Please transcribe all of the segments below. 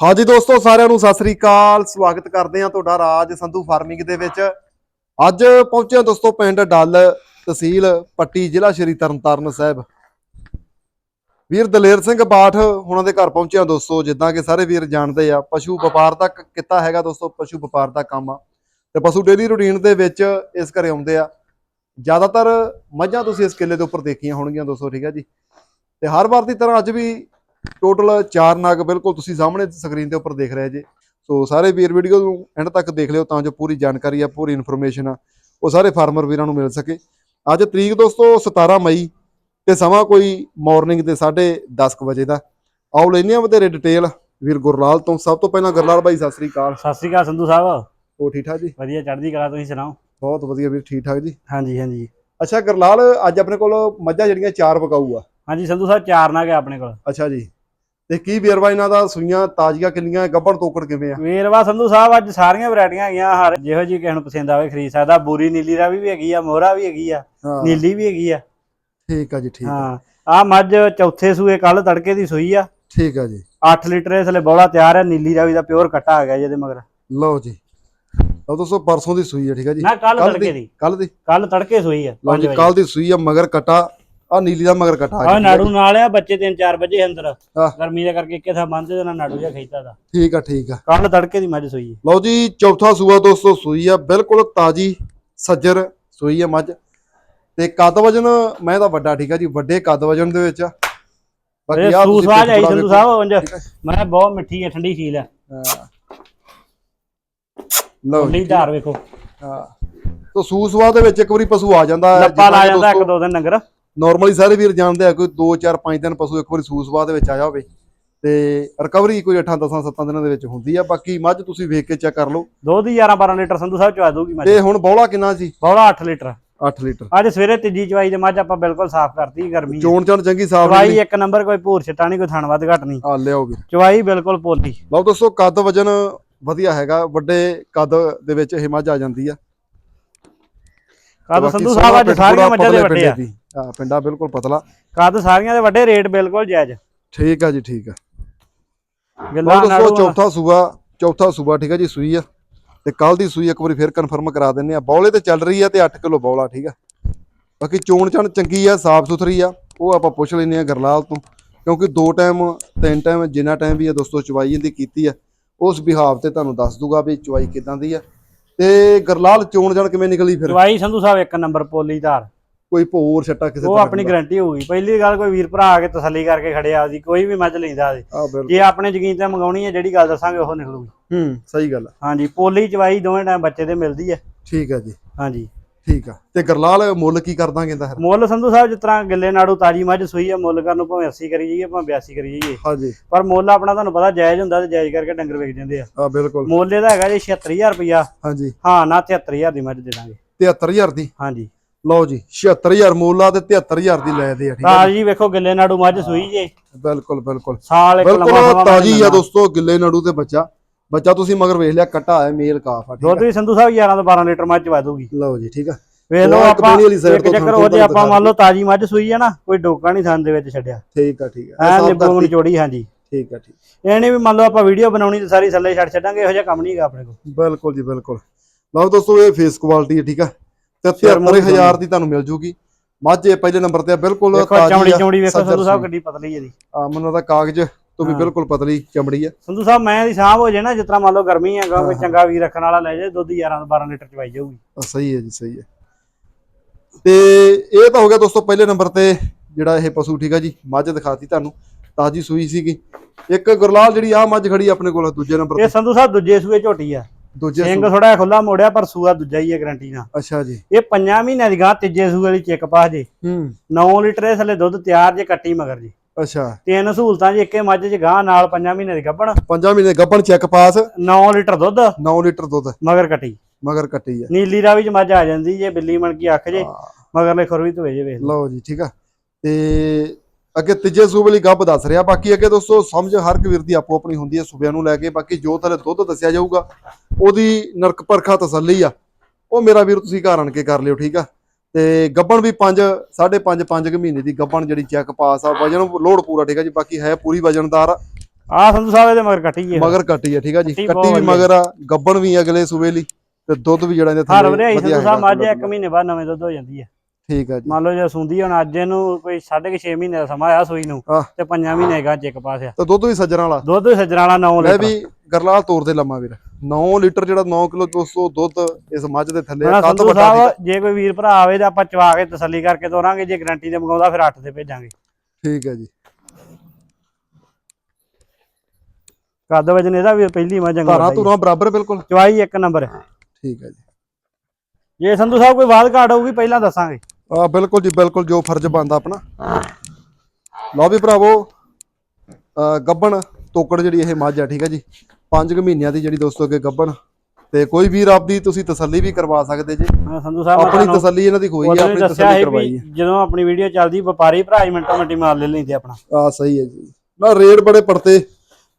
ਹਾਂਜੀ ਦੋਸਤੋ, ਸਾਰਿਆਂ ਨੂੰ ਸਤਿ ਸ੍ਰੀ ਅਕਾਲ। ਸਵਾਗਤ ਕਰਦੇ ਹਾਂ ਤੁਹਾਡਾ ਰਾਜ ਸੰਧੂ ਫਾਰਮਿੰਗ ਦੇ ਵਿੱਚ। ਅੱਜ ਪਹੁੰਚੇ ਹਾਂ ਦੋਸਤੋ ਪਿੰਡ ਡੱਲ ਤਹਿਸੀਲ ਪੱਟੀ, ਜ਼ਿਲ੍ਹਾ ਸ਼੍ਰੀ ਤਰਨਤਾਰਨ ਸਾਹਿਬ। ਵੀਰ ਦਲੇਰ ਸਿੰਘ ਬਾਠ ਉਹਨਾਂ ਦੇ ਘਰ ਪਹੁੰਚੇ ਹਾਂ ਦੋਸਤੋ, ਜਿੱਦਾਂ ਕਿ ਸਾਰੇ ਵੀਰ ਜਾਣਦੇ ਆ, ਪਸ਼ੂ ਵਪਾਰ ਦਾ ਕਿੱਤਾ ਹੈਗਾ ਦੋਸਤੋ, ਪਸ਼ੂ ਵਪਾਰ ਦਾ ਕੰਮ ਆ। ਤੇ ਪਸ਼ੂ ਡੇਲੀ ਰੂਟੀਨ ਦੇ ਵਿੱਚ ਇਸ ਘਰੇ ਆਉਂਦੇ ਆ। ਜ਼ਿਆਦਾਤਰ ਮੱਝਾਂ ਤੁਸੀਂ ਇਸ ਕਿੱਲੇ ਦੇ ਉੱਪਰ ਦੇਖੀਆਂ ਹੋਣਗੀਆਂ ਦੋਸਤੋ, ਠੀਕ ਹੈ ਜੀ। ਤੇ ਹਰ ਵਾਰ ਦੀ ਤਰ੍ਹਾਂ ਅੱਜ ਵੀ ਟੋਟਲ 4 ਨਗ ਬਿਲਕੁਲ ਤੁਸੀਂ ਸਾਹਮਣੇ ਸਕਰੀਨ ਦੇ ਉੱਪਰ ਦੇਖ ਰਹੇ ਜੇ। ਸੋ ਸਾਰੇ ਵੀਰ ਵੀਡੀਓ ਨੂੰ ਐਂਡ ਤੱਕ ਦੇਖ ਲਿਓ ਤਾਂ ਜੋ ਪੂਰੀ ਜਾਣਕਾਰੀ ਆ ਪੂਰੀ ਇਨਫੋਰਮੇਸ਼ਨ ਆ ਉਹ ਸਾਰੇ ਫਾਰਮਰ ਵੀਰਾਂ ਨੂੰ ਮਿਲ ਸਕੇ। ਅੱਜ ਤਰੀਕ ਦੋਸਤੋ 17 ਮਈ ਤੇ ਸਮਾਂ ਕੋਈ ਮਾਰਨਿੰਗ ਦੇ 10:30 ਵਜੇ ਦਾ। ਆਓ ਲੈਨੇ ਆ ਵਧੇਰੇ ਡਿਟੇਲ ਵੀਰ ਗੁਰਲਾਲ ਤੋਂ ਸਭ ਤੋਂ ਪਹਿਲਾਂ ਗੁਰਲਾਲ ਬਾਈ ਸਤਿ ਸ੍ਰੀ ਅਕਾਲ। ਸਤਿ ਸ਼੍ਰੀ ਅਕਾਲ ਸੰਧੂ ਸਾਹਿਬ। ਹੋ ਠੀਕ ਠਾਕ ਜੀ? ਵਧੀਆ ਚੜ੍ਹਦੀ ਕਲਾ ਤੁਸੀਂ ਸੁਣਾਓ? ਬਹੁਤ ਵਧੀਆ ਵੀਰ ਠੀਕ ਠਾਕ ਜੀ? ਹਾਂਜੀ ਹਾਂਜੀ। ਅੱਛਾ ਗੁਰਲਾਲ ਅੱਜ ਆਪਣੇ ਕੋਲ ਮੱਝਾਂ ਜਿਹੜੀਆਂ ਚਾਰ ਪਕਾਊ ਆ। ਹਾਂਜੀ ਸੰਧੂ ਸਾਹਿਬ ਚਾਰ ਨਾ ਗਿਆ ਆਪਣੇ ਕੋਲ। ਅੱਛਾ ਜੀ। ਤੇ ਕੀ ਵੇਰਵਾ ਇਹਨਾਂ ਦਾ? ਸੂਈਆਂ ਤਾਜ਼ੀਆਂ ਕਿੰਨੀਆਂ ਗੱਬਣ ਤੋਕੜ ਕਿਵੇਂ ਆ? ਵੇਰਵਾ ਸੰਧੂ ਸਾਹਿਬ ਅੱਜ ਸਾਰੀਆਂ ਵੈਰਾਈਟੀਆਂ ਹੈਗੀਆਂ ਹਰ ਜਿਹੋ ਜੀ ਕਿਸੇ ਨੂੰ ਪਸੰਦ ਆਵੇ ਖਰੀਦ ਸਕਦਾ। ਬੂਰੀ ਨੀਲੀ ਦਾ ਵੀ ਹੈਗੀ ਆ ਮੋਹਰਾ ਵੀ ਹੈਗੀ ਆ ਹਾਂ। ਨੀਲੀ ਵੀ ਹੈਗੀ ਆ। ਠੀਕ ਆ ਜੀ ਠੀਕ ਆ। ਹਾਂ। ਆ ਮੱਝ ਚੌਥੇ ਸੂਏ ਕੱਲ ਤੜਕੇ ਦੀ ਸੂਈ ਆ। ਠੀਕ ਆ ਜੀ। 8 ਲੀਟਰ ਇਸ ਲਈ ਬੋਲਾ ਤਿਆਰ ਹੈ ਨੀਲੀ ਦਾ ਵੀ ਦਾ ਪਿਓਰ ਕੱਟਾ ਆ ਗਿਆ ਜਿਹਦੇ ਮਗਰ। ਲਓ ਜੀ। ਲਓ ਦੋਸਤੋ ਪਰਸੋਂ ਦੀ ਸੂਈ ਹੈ ਠੀਕ ਹੈ ਜੀ। ਨਾ ਕੱਲ ਤੜਕੇ ਦੀ। ਕੱਲ ਦੀ। ਕੱਲ ਤੜਕੇ ਸੂਈ ਆ ਲਓ ਜੀ ਕੱਲ ਦੀ ਸੂਈ ਆ ਮਗਰ ਕਟਾ। ਆ ਨੀਲੀ ਦਾ ਮਗਰ ਕਟਾ ਆ ਨਾੜੂ ਨਾਲ ਆ ਬੱਚੇ ਤਿੰਨ ਚਾਰ ਵਜੇ ਅੰਦਰ। ਗਰਮੀ ਦੇ ਕਰਕੇ ਇੱਕੇ ਥਾਂ ਤੇ ਨਾ ਨਾੜੂ ਜਿਹਾ ਖੇਤਾ ਦਾ ਠੀਕ ਆ ਠੀਕ ਆ। ਕੱਲ ਤੜਕੇ ਦੀ ਮੱਝ ਸੂਈ ਲਓ ਜੀ ਚੌਥਾ ਸੂਆ ਦੋਸਤੋ ਸੂਈ ਆ ਬਿਲਕੁਲ ਤਾਜੀ ਸੱਜਰ ਸੂਈ ਆ ਮੱਝ। ਤੇ ਕੱਦ ਵਜਨ ਮੈਂ ਤਾਂ ਵੱਡਾ ਠੀਕ ਆ ਜੀ ਵੱਡੇ ਕੱਦ ਵਜਨ ਦੇ ਵਿੱਚ ਆ। ਇਹ ਆਹ ਤੁਸੀਂ ਸੂਸਵਾਜ ਆਈ ਸੰਧੂ। ਸਾਹਿਬ। ਮੈਂ ਬਹੁਤ ਮਿੱਠੀ ਹੈ ਠੰਡੀ ਫੀਲ ਹੈ ਹਾਂ। ਲਓ ਜੀ। ਧਾਰ ਵੇਖੋ। ਹਾਂ। ਤੋ ਸੂਸਵਾ ਦੇ ਵਿੱਚ ਇੱਕ ਵਾਰੀ ਪਸ਼ੂ ਆ ਜਾਂਦਾ ਹੈ। ਲੱਪਾ ਲਾ ਜਾਂਦਾ ਇੱਕ ਦੋ ਦਿਨ ਨੰਗਰ ਨਾਰਮਲੀ ਸਾਰੇ ਵੀਰ ਜਾਣਦੇ ਆ ਕੋਈ 2 4 5 ਦਿਨ ਪਸ਼ੂ ਇੱਕ ਵਾਰੀ ਸੂਸਵਾ ਦੇ ਵਿੱਚ ਆਇਆ ਹੋਵੇ। ਤੇ ਰਿਕਵਰੀ ਕੋਈ 8 10 7 ਦਿਨਾਂ ਦੇ ਵਿੱਚ ਹੁੰਦੀ ਆ। ਬਾਕੀ ਮੱਝ ਤੁਸੀਂ ਵੇਖ ਕੇ ਚੈੱਕ ਕਰ ਲਓ। ਦੁੱਧ ਹੀ 11 12 ਲੀਟਰ ਸੰਧੂ ਸਾਹਿਬ ਚਵਾ ਦੂਗੀ ਮੱਝ। ਤੇ ਹੁਣ ਬੌਲਾ ਕਿੰਨਾ ਸੀ? ਬੌਲਾ 8 ਲੀਟਰ। 8 ਲੀਟਰ। ਅੱਜ ਸਵੇਰੇ ਤੀਜੀ ਚਵਾਈ ਦੇ ਮੱਝ ਆਪਾਂ ਬਿਲਕੁਲ ਸਾਫ਼ ਕਰਤੀ ਗਰਮੀ। ਚੋਣ ਚਣ ਚੰਗੀ ਸਾਫ਼ ਚਵਾਈ ਇੱਕ ਨੰਬਰ ਕੋਈ ਭੂਰ ਛਟਾ ਨਹੀਂ ਕੋਈ ਥਣ ਵੱਧ ਘਟ ਨਹੀਂ। ਆ ਲਿਆਓ ਵੀਰ। ਚਵਾਈ ਬਿਲਕੁਲ ਪੋਲੀ। ਲਓ ਦੋਸਤੋ ਕੱਦ ਵਜਨ ਵਧੀਆ ਹੈਗਾ। ਵੱਡੇ ਕੱਦ ਦੇ ਵਿੱਚ ਇਹ ਮੱਝ ਆ ਜਾਂਦੀ ਆ। ਕੱਦ ਸੰਧੂ ਸਾਹਿਬ ਅੱਜ ਸਾਰੀਆਂ ਮੱਝਾਂ ਦੇ ਵੱਡੇ ਆ। ਹਾਂ ਪਿੰਡਾ ਬਿਲਕੁਲ ਪਤਲਾ। ਕੱਦ ਸਾਰੀਆਂ ਦੇ ਵੱਡੇ ਰੇਟ ਬਿਲਕੁਲ ਜਾਇਜ਼। ਠੀਕ ਆ ਜੀ ਠੀਕ ਆ। ਗੱਲਾਂ ਚੌਥਾ ਸੂਆ ਚੌਥਾ ਸੂਆ ਠੀਕ ਆ ਜੀ ਸੂਈ ਆ। ਤੇ ਕੱਲ ਦੀ ਸੂਈ ਇੱਕ ਵਾਰੀ ਫੇਰ ਕਨਫਰਮ ਕਰਾ ਦਿੰਨੇ ਆ। ਬੌਲੇ ਤੇ ਚੱਲ ਰਹੀ ਆ ਤੇ 8 ਕਿਲੋ ਬੌਲਾ ਠੀਕ ਆ। ਬਾਕੀ ਚੋਣ ਚਣ ਚੰਗੀ ਆ ਸਾਫ਼ ਸੁਥਰੀ ਆ। ਉਹ ਆਪਾਂ ਪੁੱਛ ਲੈਨੇ ਆ ਗਰਲਾਲ ਤੋਂ ਕਿਉਂਕਿ ਦੋ ਟਾਈਮ ਤਿੰਨ ਟਾਈਮ ਜਿੰਨਾ ਟਾਈਮ ਵੀ ਆ ਦੋਸਤੋ ਚਵਾਈ ਇਹਦੀ ਕੀਤੀ ਆ। ਉਸ ਬਿਹਾਵ ਤੇ ਤੁਹਾਨੂੰ ਦੱਸ ਦੂਗਾ ਵੀ ਚਵਾਈ ਕਿਦਾਂ ਦੀ ਆ। ਤੇ ਗਰਲਾਲ ਚੋਣ ਜਣ ਕਿਵੇਂ ਨਿਕਲੀ ਫਿਰ? ਚਵਾਈ ਸੰਧੂ ਸਾਹਿਬ ਇੱਕ ਨੰਬਰ ਪੋਲੀ ਧਾਰ ਕੋਈ ਭੋਰ ਛੱਟਾ ਕਿਸੇ ਉਹ ਆਪਣੀ। ਗਾਰੰਟੀ ਹੋਊਗੀ। ਪਹਿਲੀ ਗੱਲ ਕੋਈ ਵੀਰ ਭਰਾ ਆ ਕੇ ਤਸੱਲੀ ਕਰਕੇ ਖੜਿਆ ਆਪਦੀ ਕੋਈ ਵੀ ਮੱਝ ਲੈਂਦਾ ਬਿਲਕੁਲ। ਜੇ ਆਪਣੇ ਯਕੀਨ ਤੇ ਮੰਗਾਉਣੀ ਹੈ ਜਿਹੜੀ ਗੱਲ ਦੱਸਾਂਗੇ ਉਹ ਨਿਕਲੂਗੀ। ਹੂੰ ਸਹੀ ਗੱਲ ਹਾਂਜੀ ਪੋਲੀ ਚਵਾਈ ਦੋਵੇਂ ਟਾਈਮ ਬੱਚੇ ਦੇ ਮਿਲਦੀ ਹੈ ਠੀਕ ਆ ਜੀ। ਹਾਂਜੀ। ਠੀਕ ਆ। ਤੇ ਗਰਲਾਲ ਮੁੱਲ ਕੀ ਕਰਦਾ ਕਹਿੰਦਾ ਫਿਰ? ਮੁੱਲ ਸੰਧੂ ਸਾਹਿਬ ਜਿਸ ਤਰ੍ਹਾਂ ਗਿੱਲੇ ਨਾੜੂ ਤਾਜੀ ਮੱਝ ਸੂਈ ਹੈ ਮੁੱਲ ਕਰਨ ਨੂੰ ਭਾਵੇਂ 80 ਕਰੀ ਜਾਈਏ ਭਾਵੇਂ 82 ਕਰੀ ਜਾਈਏ। ਹਾਂਜੀ। ਪਰ ਮੁੱਲ ਆਪਣਾ ਤੁਹਾਨੂੰ ਪਤਾ ਜਾਇਜ਼ ਹੁੰਦਾ ਤੇ ਜਾਇਜ਼ ਕਰਕੇ ਡੰਗਰ ਵਿਕ ਜਾਂਦੇ ਆ। ਆ ਬਿਲਕੁਲ। ਮੁੱਲ ਇਹਦਾ ਹੈਗਾ ਜੀ 76000 ਰੁਪਇਆ। ਹਾਂਜੀ। ਹਾਂ ਨਾ 73000 ਦੀ ਮੱਝ ਦੇ ਦਾਂਗੇ। 73000 ਦੀ? ਹਾਂਜੀ। ਲਓ ਜੀ 76000 ਮੁੱਲ ਆ ਤੇ 73000 ਦੀ ਲੈ ਦੇ ਆ ਠੀਕ ਆ ਤਾਜੀ ਵੇਖੋ ਗਿੱਲੇ ਨਾੜੂ ਮੱਝ ਸੂਈ ਜੇ। ਬਿਲਕੁਲ ਬਿਲਕੁਲ। ਸਾਲ ਇੱਕ ਲੰਮਾ ਬਿਲਕੁਲ ਤਾਜੀ ਆ। ਦੋਸਤੋ ਗਿੱਲੇ ਨੜੂ ਤੇ ਬੱਚਾ। ਬੱਚਾ ਤੁਸੀਂ ਮਗਰ ਵੇਖ ਲਿਆ ਕੱਟਾ ਹੈ ਮੇਲ ਕਾਫ ਆ ਠੀਕ ਦੁੱਧ ਆ ਵੀ ਸੰਧੂ ਸਾਹਿਬ 11 ਤੋਂ 12 ਲੀਟਰ ਮੱਝ ਚਵਾ ਦੂਗੀ ਲਓ ਜੀ ਠੀਕ ਆ ਵੇਖ ਲਓ ਆਪਾਂ ਇੱਕ ਤੋਂ ਚੱਕਰ ਉਹ ਜੇ ਆਪਾਂ ਮੰਨ ਲਓ ਤਾਜੀ ਮੱਝ ਸੂਈ ਹੈ ਨਾ ਕੋਈ ਡੋਕਾ ਨਹੀਂ ਥਣ ਦੇ ਵਿੱਚ ਛੱਡਿਆ। ਠੀਕ ਆ ਠੀਕ ਆ ਐ ਨਿੱਬੂ। ਨਿਚੋੜੀ ਹਾਂਜੀ। ਠੀਕ ਆ ਠੀਕ। ਇਹ ਨਹੀਂ ਵੀ ਮੰਨ ਲਓ ਆਪਾਂ ਵੀਡੀਓ ਬਣਾਉਣੀ ਤੇ ਸਾਰੀ ਥੱਲੇ ਛੱਡ ਛੱਡਾਂਗੇ ਇਹੋ ਜਿਹਾ ਕੰਮ ਨਹੀਂ ਹੈਗਾ ਆਪਣੇ ਕੋਲ। ਬਿਲਕੁਲ ਜੀ ਬਿਲਕੁਲ। ਲਓ ਦੋਸਤੋ ਇਹ ਫੇਸ ਕੁਆਲਿਟੀ ਹੈ ਠੀਕ ਆ 73000 ਦੀ ਤੁਹਾਨੂੰ ਮਿਲ ਜੂਗੀ। ਮੱਝ ਇਹ ਪਹਿਲੇ ਨੰਬਰ ਤੇ ਬਿਲਕੁਲ ਤਾਜ਼ੀ ਚਮੜੀ ਚਮੜੀ ਵੇਖੋ ਸੰਧੂ ਸਾਹਿਬ। ਕਿੱਡੀ ਪਤਲੀ ਇਹਦੀ। ਆ ਮੈਨੂੰ ਦਾ ਕਾਗਜ਼ ਤੋਂ ਵੀ ਹਾਂ। ਬਿਲਕੁਲ ਪਤਲੀ ਚਮੜੀ ਆ। ਸੰਧੂ ਸਾਹਿਬ ਮੈਂ ਦੀ ਸਾਂਭ ਹੋ ਜੇ ਨਾ ਜਿਸ ਤਰ੍ਹਾਂ ਮੰਨ ਲਓ ਗਰਮੀ ਹੈਗਾ ਕੋਈ ਚੰਗਾ ਵੀਰ ਰੱਖਣ ਵਾਲਾ ਲੈ ਜਾਏ ਦੁੱਧ 11 ਤੋਂ 12 ਲੀਟਰ ਚਵਾਈ ਜਾਊਗੀ। ਆ, ਸਹੀ ਹੈ ਜੀ ਸਹੀ ਹੈ। ਤੇ ਇਹ ਤਾਂ ਹੋ ਗਿਆ ਦੋਸਤੋ ਪਹਿਲੇ ਨੰਬਰ ਤੇ ਜਿਹੜਾ ਇਹ ਪਸ਼ੂ ਠੀਕ ਆ ਜੀ ਮੱਝ ਦਿਖਾਤੀ ਤੁਹਾਨੂੰ ਤਾਜੀ ਸੂਈ ਸੀਗੀ। ਇੱਕ ਗੁਰਲਾਲ ਜਿਹੜੀ ਆ ਮੱਝ ਖੜੀ ਆਪਣੇ ਕੋਲ ਦੂਜੇ ਨੰਬਰ ਇਹ ਤੇ। ਸੰਧੂ ਸਾਹਿਬ ਦੂਜੇ ਸੂਏ ਝੋਟੀ ਆ। ਦੂਜੇ ਸਿੰਘ ਥੋੜਾ ਖੁੱਲਾ ਮੋੜਿਆ ਪਰ ਸੂਆ ਦੂਜਾ ਹੀ ਹੈ ਗਰੰਟੀ ਨਾਲ। ਅੱਛਾ ਜੀ। ਇਹ ਪੰਜਾਂ ਮਹੀਨਿਆਂ ਦੀ ਗਾਂ ਤੀਜੇ ਸੂਏ ਵਾਲੀ ਚਿੱਕ ਪਾ ਜੇ। ਹੂੰ। 9 ਲੀਟਰ ਦੇ ਥੱਲੇ ਦੁੱਧ ਤਿਆਰ ਜੇ ਕੱਟੀ ਮਗਰ ਜੀ। ਅੱਛਾ। ਤਿੰਨ ਸਹੂਲਤਾਂ ਜੀ ਇੱਕੇ ਮੱਝ ਚ ਗਾਂ ਨਾਲ ਪੰਜਾਂ ਮਹੀਨਿਆਂ ਦੀ ਗੱਭਣ। ਪੰਜਾਂ ਮਹੀਨੇ ਗੱਪਣ ਚੈੱਕ ਪਾਸ। 9 ਲੀਟਰ ਦੁੱਧ। 9 ਲੀਟਰ ਦੁੱਧ। ਮਗਰ ਕੱਟੀ। ਮਗਰ ਕੱਟੀ ਆ ਨੀਲੀ ਰਾਵੀ ਚ ਮੱਝ ਆ ਜਾਂਦੀ ਜੇ ਬਿੱਲੀ ਮਣ ਕੀ ਅੱਖ ਜੇ ਹਾਂ, ਮਗਰਲੇ ਖੁਰ ਵੀ ਧੋਏ ਜੇ ਵੇਖ। ਲਓ ਜੀ ਠੀਕ ਆ। ਤੇ ਅੱਗੇ ਤੀਜੇ ਸੂਬੇ ਲਈ ਗੱਬ ਦੱਸ ਰਿਹਾ। ਬਾਕੀ ਅੱਗੇ ਦੋਸਤੋ ਸਮਝ ਹਰ ਇੱਕ ਵੀਰ ਦੀ ਆਪੋ ਆਪਣੀ ਹੁੰਦੀ ਹੈ ਸੂਬਿਆਂ ਨੂੰ ਲੈ ਕੇ। ਬਾਕੀ ਜੋ ਥਲੇ ਦੁੱਧ ਦੱਸਿਆ ਜਾਊਗਾ। ਉਹਦੀ ਨਰਕ ਪਰਖਾ ਤਸੱਲੀ ਆ। ਉਹ ਮੇਰਾ ਵੀਰ ਤੁਸੀਂ ਘਰ ਆਣ ਕੇ ਕਰ ਲਿਓ ਠੀਕ ਆ? ਤੇ ਗੱਬਣ ਵੀ 5 5.5 5 ਮਹੀਨੇ ਦੀ ਗੱਬਣ ਜਿਹੜੀ ਚੈੱਕ ਪਾਸ ਆ ਵਜਨ ਲੋਡ ਪੂਰਾ ਠੀਕ ਆ ਜੀ? ਬਾਕੀ ਹੈ ਪੂਰੀ ਵਜਨਦਾਰ। ਆ ਸੰਧੂ ਸਾਹਿਬ ਇਹਦੇ ਮਗਰ ਕੱਟੀ ਜੇ ਮਗਰ ਕੱਟੀ ਆ ਠੀਕ ਆ ਜੀ? ਕੱਟੀ ਵੀ ਮਗਰ ਆ ਗੱਬਣ ਵੀ ਅਗਲੇ ਸੂਬੇ ਲਈ। ਤੇ ਦੁੱਧ ਵੀ ਜਿਹੜਾ ਇਹਦੇ ਹਰ ਥੱਲੇ ਵਰਿਆਈ ਵਧੀਆ ਸੰਧੂ ਸਾਹਿਬ ਮੱਝ ਇੱਕ ਮਹੀਨੇ ਬਾਅਦ ਨਵੇਂ ਦੁੱਧ ਹੋ ਜਾਂਦੀ ਹੈ। ਠੀਕ ਆ ਜੀ। ਮੰਨ ਲਓ ਜੇ ਸੁੰਦੀ ਹੁਣ ਅੱਜ ਇਹਨੂੰ ਕੋਈ 6.5 ਮਹੀਨੇ ਦਾ ਸਮਾਂ ਆਇਆ ਸੂਈ ਨੂੰ ਆਹ। ਤੇ 5 ਮਹੀਨੇ ਗਾ ਚੈੱਕ ਪਾਸ ਆ। ਤੇ ਦੁੱਧ ਵੀ ਸੱਜਰਾਂ ਵਾਲਾ। ਦੁੱਧ ਸੱਜਣਾ ਵਾਲਾ 9 ਲੈ ਲੀਟਰ। ਵੀ ਗਰਲਾਲ ਤੋਰ ਦੇ ਲੰਮਾ ਵੀਰ। 9 ਲੀਟਰ ਜਿਹੜਾ 9 ਕਿਲੋ 200 ਦੁੱਧ ਇਸ ਮੱਝ ਦੇ ਥੱਲੇ ਹਾਂ ਕੱਦ ਸੰਧੂ ਵੱਡਾ। ਸਾਹਿਬ ਜੇ ਕੋਈ ਵੀਰ ਭਰਾ ਆਵੇ ਤਾਂ ਆਪਾਂ ਚਵਾ ਕੇ ਤਸੱਲੀ ਕਰਕੇ ਤੋਰਾਂਗੇ ਜੇ ਗਰੰਟੀ ਤੇ ਮੰਗਾਉਂਦਾ ਫਿਰ 8 ਤੇ ਭੇਜਾਂਗੇ। ਠੀਕ ਹੈ ਜੀ। ਕੱਦ ਵਜਨ ਇਹਦਾ ਵੀ ਪਹਿਲੀ ਮੱਝ ਧਾਰਾਂ ਅੰਗੂਰ ਧੁਰਾਂ ਬਰਾਬਰ ਬਿਲਕੁਲ। ਚਵਾਈ ਇੱਕ ਨੰਬਰ। ਠੀਕ ਹੈ ਜੀ। ਜੇ ਸੰਧੂ ਸਾਹਿਬ ਕੋਈ ਵਾਦ ਘਾਟ ਹੋਊਗੀ ਪਹਿਲਾਂ ਦੱਸਾਂਗੇ। ਆ ਬਿਲਕੁਲ ਜੀ ਬਿਲਕੁਲ ਜੋ ਫਰਜ਼ ਬਣਦਾ ਆਪਣਾ। ਲਓ ਵੀ ਭਰਾਵੋ ਗੱਬਣ ਤੋਕੜ ਜਿਹੜੀ ਇਹ ਮੱਝ ਆ ਠੀਕ ਹੈ ਜੀ। 5 ਮਹੀਨਿਆਂ ਦੀ ਜਿਹੜੀ ਦੋਸਤੋ ਅੱਗੇ ਗੱਬਣ। ਤੇ ਕੋਈ ਵੀਰ ਆਪਦੀ ਤੁਸੀਂ ਤਸੱਲੀ ਵੀ ਕਰਵਾ ਸਕਦੇ ਜੀ। ਹਾਂ ਸੰਧੂ ਸਾਹਿਬ ਆਪਣੀ ਤਸੱਲੀ ਇਹਨਾਂ ਦੀ ਹੋਈ ਹੈ ਵੀ ਆਪਣੀ ਤਸੱਲੀ ਕਰਵਾਈ ਹੈ ਜਦੋਂ ਆਪਣੀ ਵੀਡੀਓ ਚੱਲਦੀ ਵਪਾਰੀ ਭਰਾ ਹੀ ਮਿੰਟੋ ਮਿੰਟੀ ਮਾਰ ਲੈ ਲੈਂਦੇ ਆਪਣਾ। ਆ ਸਹੀ ਹੈ ਜੀ। ਨਾ ਰੇਟ ਬੜੇ ਪੜਤੇ।